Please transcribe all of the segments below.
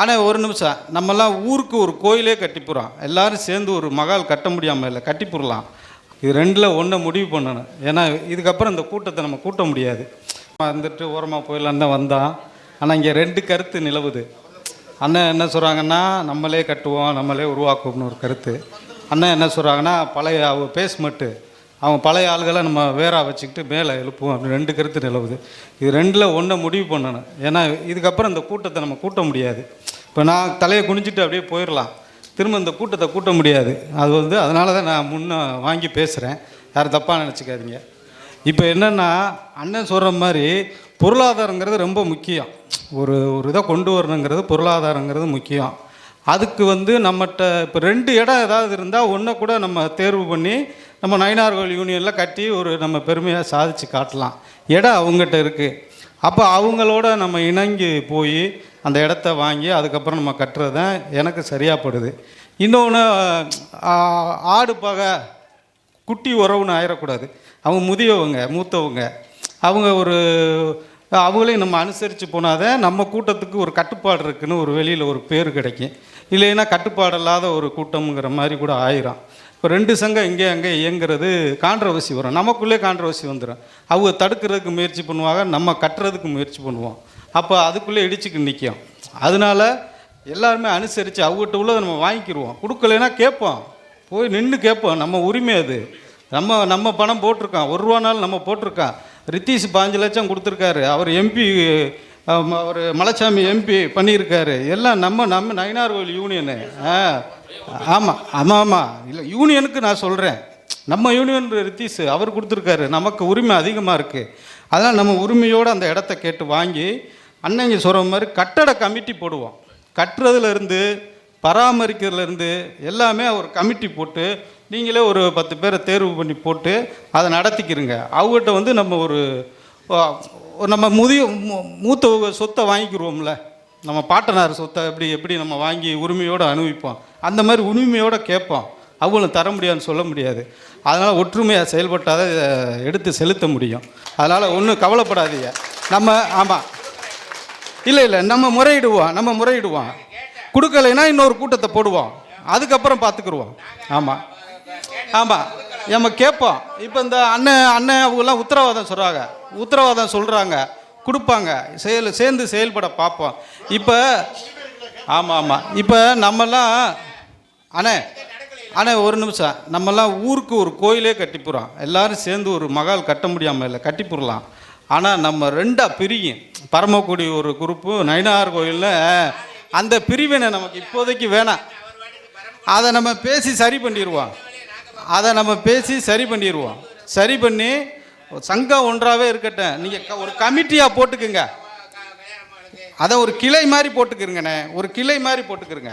ஆனால் ஒரு நிமிஷம். நம்மலாம் ஊருக்கு ஒரு கோயிலே கட்டிப்புறோம். எல்லோரும் சேர்ந்து ஒரு மகால் கட்ட முடியாமல் இல்லை கட்டிப்புறலாம். இது ரெண்டில் ஒன்றை முடிவு பண்ணணும். ஏன்னா இதுக்கப்புறம் இந்த கூட்டத்தை நம்ம கூட்ட முடியாது. வந்துட்டு ஓரமாக போயிடலான்னு தான் வந்தான் ஆனால் இங்கே ரெண்டு கருத்து நிலவுது. அண்ணன் என்ன சொல்கிறாங்கன்னா நம்மளே கட்டுவோம் நம்மளே உருவாக்குவோம்னு ஒரு கருத்து. அண்ணன் என்ன சொல்கிறாங்கன்னா பழைய அவங்க பேஸ்மெண்ட்டு அவங்க பழைய ஆளுகளை நம்ம வேறா வச்சுக்கிட்டு மேலே எழுப்புவோம். அப்படி ரெண்டு கருத்து நிலவுது. இது ரெண்டில் ஒன்றை முடிவு பண்ணணும். ஏன்னா இதுக்கப்புறம் இந்த கூட்டத்தை நம்ம கூட்ட முடியாது. இப்போ நான் தலையை குனிஞ்சிட்டு அப்படியே போயிடலாம் திரும்ப இந்த கூட்டத்தை கூட்ட முடியாது. அது வந்து அதனால தான் நான் முன்ன வாங்கி பேசுகிறேன் யாரும் தப்பாக நினச்சிக்காதீங்க. இப்போ என்னென்னா அண்ணன் சொல்கிற மாதிரி பொருளாதாரங்கிறது ரொம்ப முக்கியம். ஒரு ஒரு இதை கொண்டு வரணுங்கிறது பொருளாதாரங்கிறது முக்கியம். அதுக்கு வந்து நம்மகிட்ட இப்போ ரெண்டு இடம் ஏதாவது இருந்தால் ஒன்றை கூட நம்ம தேர்வு பண்ணி நம்ம நயினார்கோவில் யூனியனில் கட்டி ஒரு நம்ம பெருமையாக சாதித்து காட்டலாம். இடம் அவங்ககிட்ட இருக்குது அப்போ அவங்களோட நம்ம இணங்கி போய் அந்த இடத்த வாங்கி அதுக்கப்புறம் நம்ம கட்டுறது தான் எனக்கு சரியாகப்படுது இன்னொன்று ஆடு பகை குட்டி உறவுன்னு ஆயிடக்கூடாது அவங்க முதியவங்க மூத்தவங்க. அவங்க ஒரு அவங்களையும் நம்ம அனுசரித்து போனால் தான் நம்ம கூட்டத்துக்கு ஒரு கட்டுப்பாடு இருக்குன்னு ஒரு வெளியில் ஒரு பேர் கிடைக்கும். இல்லைன்னா கட்டுப்பாடு இல்லாத ஒரு கூட்டம்ங்கிற மாதிரி கூட ஆயிரும். இப்போ ரெண்டு சங்கம் இங்கே அங்கே இயங்குறது கான்ட்ரவர்சி வரும். நமக்குள்ளே கான்ட்ரவர்சி வந்துடும் அவங்க தடுக்கிறதுக்கு முயற்சி பண்ணுவாங்க நம்ம கட்டுறதுக்கு முயற்சி பண்ணுவோம். அப்போ அதுக்குள்ளே இடிச்சுக்கு நிற்கும். அதனால எல்லாருமே அனுசரித்து அவங்ககிட்ட உள்ளதை நம்ம வாங்கிக்கிடுவோம் கொடுக்கலைன்னா கேட்போம். போய் நின்று கேட்போம். நம்ம உரிமை அது. நம்ம நம்ம பணம் போட்டிருக்கோம் ஒரு ரூபானாலும் நம்ம போட்டிருக்கோம் ரித்தீஷ் பாஞ்சு லட்சம் கொடுத்துருக்காரு. அவர் எம்பி அவர் மலைச்சாமி எம்பி பண்ணியிருக்காரு. எல்லாம் நம்ம நம்ம நயினார் கோயில் யூனியனு ஆ. ஆமாம் ஆமாம் ஆமாம் இல்லை யூனியனுக்கு நான் சொல்கிறேன் நம்ம யூனியன் ரித்தீஸ் அவர் கொடுத்துருக்காரு. நமக்கு உரிமை அதிகமாக இருக்குது அதனால் நம்ம உரிமையோடு அந்த இடத்த கேட்டு வாங்கி அண்ணங்க சொல்கிற மாதிரி கட்டட கமிட்டி போடுவோம். கட்டுறதுலேருந்து பராமரிக்கிறதுலேருந்து எல்லாமே ஒரு கமிட்டி போட்டு நீங்களே ஒரு பத்து பேரை தேர்வு பண்ணி போட்டு அதை நடத்திக்கிறங்க அவங்ககிட்ட வந்து நம்ம ஒரு ஒரு நம்ம முதிய மூ- மூத்த சொத்தை வாங்கிக்கிருவோம்ல. நம்ம பாட்டனார் சொத்தை எப்படி எப்படி நம்ம வாங்கி உரிமையோடு அனுபவிப்போம் அந்த மாதிரி உரிமையோடு கேட்போம். அவங்களும் தர முடியாதுன்னு சொல்ல முடியாது. அதனால் ஒற்றுமையாக செயல்பட்டால் தான் இதை எடுத்து செலுத்த முடியும். அதனால் ஒன்றும் கவலைப்படாதீங்க. நம்ம ஆமாம் இல்லை இல்லை நம்ம முறையிடுவோம் நம்ம முறையிடுவோம். கொடுக்கலைன்னா இன்னொரு கூட்டத்தை போடுவோம். அதுக்கப்புறம் பார்த்துக்குருவோம். ஆமாம் ஆமாம் நம்ம கேட்போம். இப்போ இந்த அண்ணன் அண்ணன் அவங்கெல்லாம் உத்தரவாதம் சொல்கிறாங்க உத்தரவாதம் சொல்கிறாங்க கொடுப்பாங்க. செயல் சேர்ந்து செயல்பட பார்ப்போம். இப்போ ஆமாம் ஆமாம் இப்போ நம்மலாம் அண்ணே அண்ணே ஒரு நிமிஷம். நம்மலாம் ஊருக்கு ஒரு கோயிலே கட்டிப்புறோம். எல்லாரும் சேர்ந்து ஒரு மகால் கட்ட முடியாமல் இல்லை கட்டிப்புறலாம். ஆனால் நம்ம ரெண்டாக பிரியும். பரமக்குடி ஒரு குரூப்பு நயினார் கோயிலில் அந்த பிரிவினை நமக்கு இப்போதைக்கு வேணாம். அதை நம்ம பேசி சரி பண்ணிடுவோம் அதை நம்ம பேசி சரி பண்ணிடுவோம் சரி பண்ணி சங்கம் ஒன்றாவே இருக்கட்டும். நீங்கள் ஒரு கமிட்டியாக போட்டுக்குங்க. அதை ஒரு கிளை மாதிரி போட்டுக்கிறங்கண்ணே. ஒரு கிளை மாதிரி போட்டுக்கிறங்க.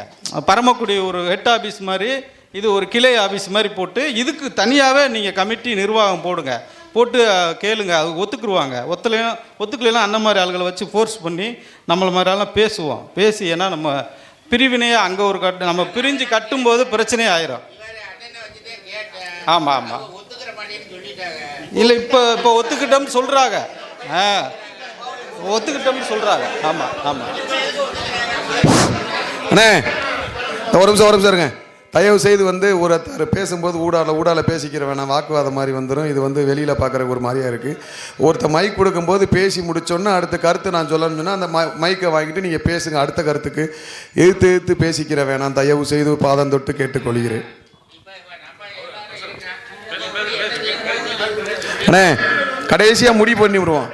பரமக்குடி ஒரு ஹெட் ஆஃபீஸ் மாதிரி இது ஒரு கிளை ஆஃபீஸ் மாதிரி போட்டு இதுக்கு தனியாகவே நீங்கள் கமிட்டி நிர்வாகம் போடுங்க. போட்டு கேளுங்க. அது ஒத்துக்குருவாங்க. ஒத்துலையும் ஒத்துக்கலாம் அந்த மாதிரி ஆளுகளை வச்சு ஃபோர்ஸ் பண்ணி நம்மளை மாதிரி பேசுவோம். பேசி ஏன்னா நம்ம பிரிவினையே அங்கே ஒரு கட்டு நம்ம பிரிஞ்சு கட்டும்போது பிரச்சனையே ஆயிரும். ஆமாம் ஆமாம் இல்லை இப்போ இப்போ ஒத்துக்கிட்டோம்னு சொல்கிறாங்க ஆ ஒத்துக்கிட்டோம்னு சொல்கிறாங்க ஆமாம் ஆமாம் அண்ணே ஒரு நிமிஷம் ஒரு நிமிஷம் இருங்க. தயவு செய்து வந்து ஒருத்தர் பேசும்போது ஊடால ஊடால பேசிக்கிற வேணாம் வாக்குவாதம் மாதிரி வந்துடும் இது வந்து வெளியில் பார்க்குறக்கு ஒரு மாதிரியா இருக்குது ஒருத்தர் மைக் கொடுக்கும்போது பேசி முடிச்சோன்னா அடுத்த கருத்து நான் சொல்லணும்னு சொன்னால் அந்த மை மைக்கை வாங்கிட்டு நீங்கள் பேசுங்க அடுத்த கருத்துக்கு. எதிர்த்து எதிர்த்து பேசிக்கிற வேணாம் தயவு செய்து பாதம் தொட்டு கேட்டுக்கொள்கிறேன். அண்ணே கடைசியாக முடிவு பண்ணி விடுவோம்